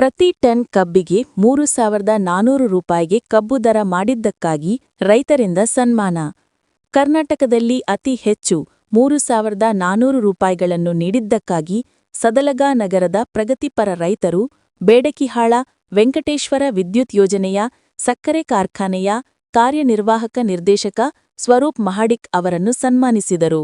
ಪ್ರತಿ ಟನ್ ಕಬ್ಬಿಗೆ ಮೂರು ಸಾವಿರದ ನಾನೂರು ರೂಪಾಯಿಗೆ ಕಬ್ಬು ದರ ಮಾಡಿದ್ದಕ್ಕಾಗಿ ರೈತರಿಂದ ಸನ್ಮಾನ. ಕರ್ನಾಟಕದಲ್ಲಿ ಅತಿ ಹೆಚ್ಚು ಮೂರು ಸಾವಿರದ ನಾನೂರು ರೂಪಾಯಿಗಳನ್ನು ನೀಡಿದ್ದಕ್ಕಾಗಿ ಸದಲಗಾ ನಗರದ ಪ್ರಗತಿಪರ ರೈತರು ಬೇಡಕಿಹಾಳ, ವೆಂಕಟೇಶ್ವರ ವಿದ್ಯುತ್ ಯೋಜನೆಯ, ಸಕ್ಕರೆ ಕಾರ್ಖಾನೆಯ ಕಾರ್ಯನಿರ್ವಾಹಕ ನಿರ್ದೇಶಕ ಸ್ವರೂಪ್ ಮಹಾಡಿಕ್ ಅವರನ್ನು ಸನ್ಮಾನಿಸಿದರು.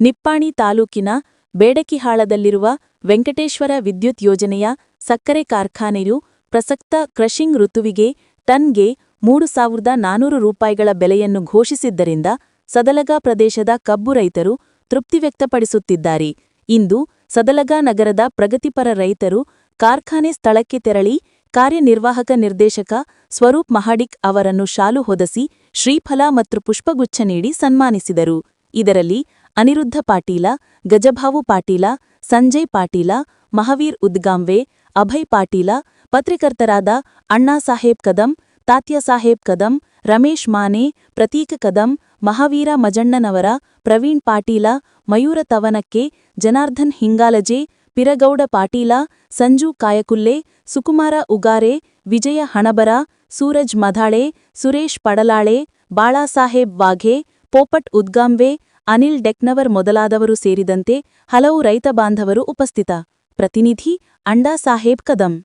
ನಿಪ್ಪಾಣಿ ತಾಲೂಕಿನ ಬೇಡಕಿಹಾಳದಲ್ಲಿರುವ ವೆಂಕಟೇಶ್ವರ ವಿದ್ಯುತ್ ಯೋಜನೆಯ ಸಕ್ಕರೆ ಕಾರ್ಖಾನೆಯು ಪ್ರಸಕ್ತ ಕ್ರಷಿಂಗ್ ಋತುವಿಗೆ ಟನ್ಗೆ ಮೂರು ಸಾವಿರದ ನಾನೂರು ರೂಪಾಯಿಗಳ ಬೆಲೆಯನ್ನು ಘೋಷಿಸಿದ್ದರಿಂದ ಸದಲಗಾ ಪ್ರದೇಶದ ಕಬ್ಬು ರೈತರು ತೃಪ್ತಿ ವ್ಯಕ್ತಪಡಿಸುತ್ತಿದ್ದಾರೆ. ಇಂದು ಸದಲಗಾ ನಗರದ ಪ್ರಗತಿಪರ ರೈತರು ಕಾರ್ಖಾನೆ ಸ್ಥಳಕ್ಕೆ ತೆರಳಿ ಕಾರ್ಯನಿರ್ವಾಹಕ ನಿರ್ದೇಶಕ ಸ್ವರೂಪ್ ಮಹಾಡಿಕ್ ಅವರನ್ನು ಶಾಲು ಹೊದಸಿ ಶ್ರೀಫಲ ಮತ್ತು ಪುಷ್ಪಗುಚ್ಛ ನೀಡಿ ಸನ್ಮಾನಿಸಿದರು. ಇದರಲ್ಲಿ ಅನಿರುದ್ಧ ಪಾಟೀಲ ಗಜಭಾವು ಪಾಟೀಲ, ಸಂಜಯ್ ಪಾಟೀಲ, ಮಹಾವೀರ್ ಉದ್ಗಾಂವೆ ಅಭಯ್ ಪಾಟೀಲ, ಪತ್ರಿಕರ್ತರಾದ ಅಣ್ಣಾಸಾಹೇಬ್ ಕದಂ ತಾತ್ಯಸಾಹೇಬ್ ಕದಂ, ರಮೇಶ್ ಮಾನೆ, ಪ್ರತೀಕ ಕದಂ, ಮಹಾವೀರ ಮಜಣ್ಣನವರ, ಪ್ರವೀಣ್ ಪಾಟೀಲ, ಮಯೂರ ತವನಕ್ಕೆ ಜನಾರ್ಧನ್ ಹಿಂಗಾಲಜೆ, ಪಿರಗೌಡ ಪಾಟೀಲ, ಸಂಜು ಕಾಯಕುಲ್ಲೆ, ಸುಕುಮಾರ ಉಗಾರೆ, ವಿಜಯ ಹಣಬರ, ಸೂರಜ್ ಮಧಾಳೆ, ಸುರೇಶ್ ಪಡಲಾಳೆ ಬಾಳಾಸಾಹೇಬ್ ವಾಘೆ, ಪೋಪಟ್ ಉದ್ಗಾಂವೆ, ಅನಿಲ್ ಡೆಕ್ನವರ್ ಮೊದಲಾದವರು ಸೇರಿದಂತೆ ಹಲವು ರೈತ ಬಾಂಧವರು ಉಪಸ್ಥಿತ. प्रतिनिधि अंडा साहेब कदम।